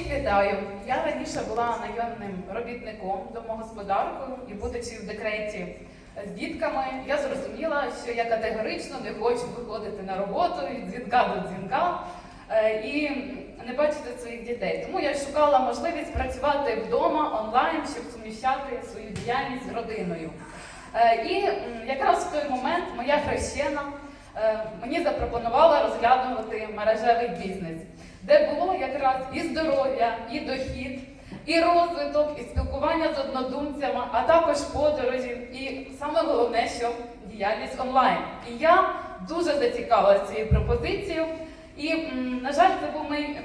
Всіх вітаю. Я раніше була найомним робітником, домогосподаркою і будучи в декреті з дітками, я зрозуміла, що я категорично не хочу виходити на роботу від дзвінка до дзвінка е, і не бачити своїх дітей. Тому я шукала можливість працювати вдома онлайн, щоб суміщати свою діяльність з родиною. Е, І якраз в той момент моя хрещена мені запропонувала розглянути мережевий бізнес, де було якраз і здоров'я, і дохід, і розвиток, і спілкування з однодумцями, а також подорожі, і саме головне, що діяльність онлайн. І я дуже зацікавилася цією пропозицією. І, на жаль, це був мій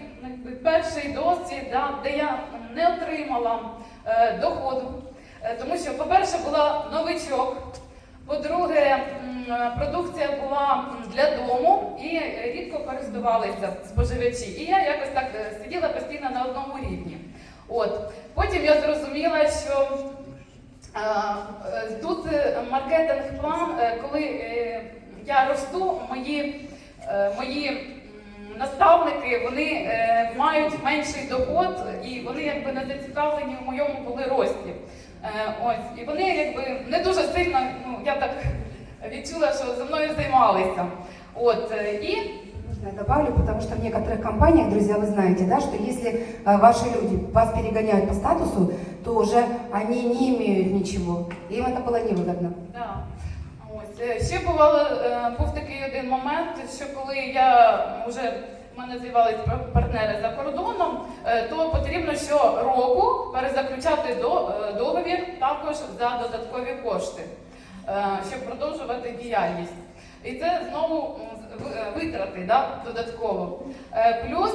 перший досвід, да, де я не отримала е, доходу. Е, Тому що, по-перше, була новичок, по-друге, продукція була для дому і рідко користувалися споживачі. І я якось так е, сиділа постійно на одному рівні. От. Потім я зрозуміла, що е, е, тут маркетинг-план, коли я росту, мої, мої наставники вони мають менший доход і вони якби не зацікавлені в моєму були рості. Е, ось, і вони якби не дуже сильно, ну я так відчула, що за мною займалися. От, е, і Я добавлю, потому что в некоторых компаниях, друзья, вы знаете, да, что если э, ваши люди вас перегоняют по статусу, то уже они не имеют ничего. И им это было невыгодно. Да. Ось е, ще бувало, е, був такий один момент, що коли я вже в мене з'явились партнери за кордоном, е, то потрібно щороку перезаключати е, договір також за додаткові кошти, е, щоб продовжувати діяльність. І це знову витрати да, додатково. Плюс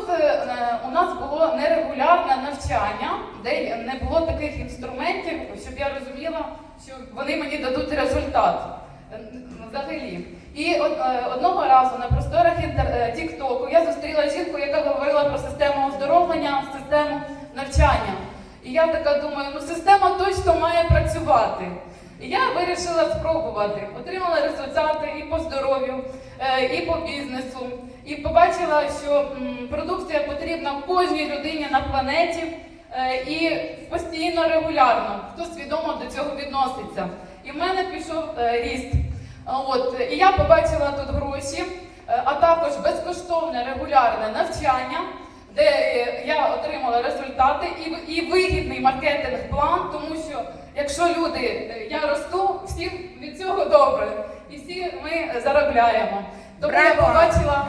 у нас було нерегулярне навчання, де не було таких інструментів, щоб я розуміла, що вони мені дадуть результат взагалі. І е, одного разу на просторах е, Тіктоку я зустріла жінку, яка говорила про систему оздоровлення, систему навчання. І я така думаю, ну система точно має працювати. І я вирішила спробувати. Отримала результати і по здоров'ю, е, і по бізнесу. І побачила, що продукція потрібна кожній людині на планеті і постійно регулярно, хто свідомо до цього відноситься. Пішов е, ріст. От, і я побачила тут гроші, е, а також безкоштовне регулярне навчання, де е, я отримала результати і, і вигідний маркетинг-план, тому що якщо люди, я росту, всім від цього добре, і всі ми заробляємо. Тому я побачила.